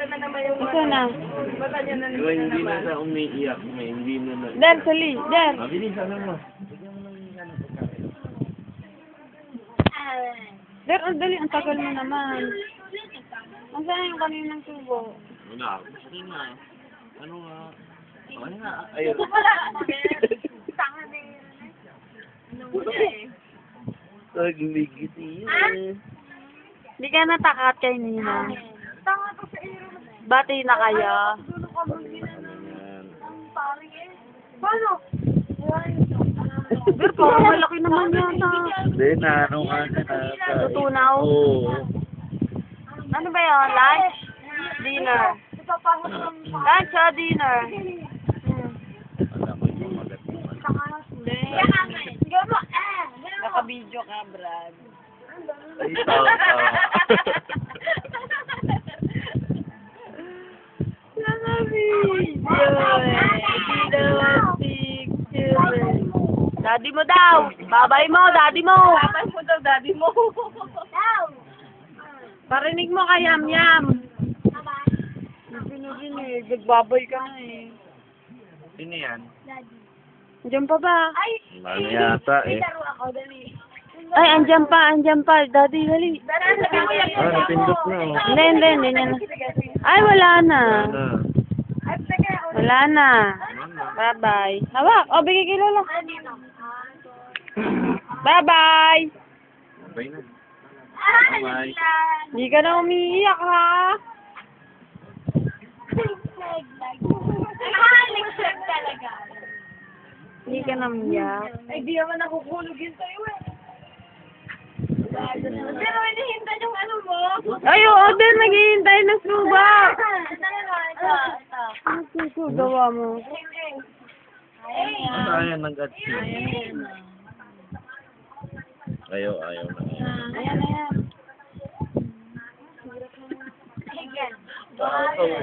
Ito na naman yung Ito na. niya na Diba, hindi na na umiiyak. May hindi na na. Der, sali. Der. Mabilis, ano mo? Der, ang dali. Ang tagal mo naman. Nasaan yung kaninang tubo? Wala. Gusto nga. Ano nga? Ano nga? Ayun. Tanga na yun. Nagligit yun. Hindi ka natakat kay Nina. Sa iyo. Bati na kayo. Eh. Paano? Der, parang malaki naman yata. Hindi, na ano nga na. Tutunaw? Oo. Ano ba yun? Lunch? Dinner? Lunch o dinner? Naka-video ka, Brad. Ay, tao, tao. Daddy mo daw. Babay mo, daddy mo. Babay mo daw, daddy mo. Daw. Parinig mo kay Yam Yam. Hindi na din eh. Nagbabay ka na eh. Sino yan? Andiyan pa ba? Ay, Ano yata eh. laro ako, dali. Ay, andyan pa, andyan pa. Daddy, dali. Dara, sabi mo yan. Ah, napindot na oh. Hindi, hindi, hindi. Ay, wala na. Ano? Wala na. Bye-bye. Hawak. O, bigay kay Lola. Bye-bye. Sabay na. Lang. Hindi ka na umiiyak, ha? Nakakaligsan talaga. Hindi ka na umiiyak. Ay, di naman nakukulog yun sa'yo eh. Pero hinihintay yung ano mo. Ay, oo, din. Naghihintay ng suba. Ito susugawa mo? Ano ayan nag-atsi? Ayaw, ayaw na. Ayan, ayan. Ayan.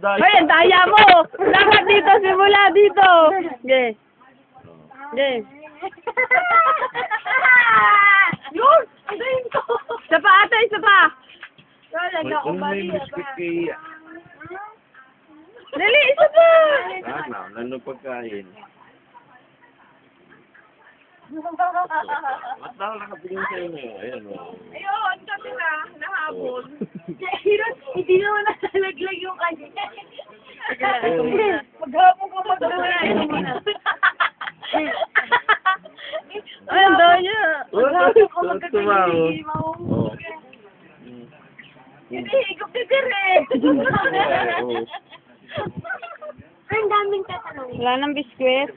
Hoy, ang daya mo! Dapat dito, simula dito! Ge. Ge. Yun! Ano yun to? Isa pa ata, isa pa! Wala May, na ako kung may mali. biscuit kay... Dali, isa pa! Ano, ano pagkain? Ba't daw nakatingin sa inyo? Ayan, oh. Ayun, kasi na, nahabol. Hirot, hindi naman nalalaglag yung kanya. Maghapon ko magdala. Ito muna. Ay, ang daya! Maghapon ko Tumawa. magkakalimutan. Hindi, higop ni Dire. Ang daming tatanong. Wala nang biskwit.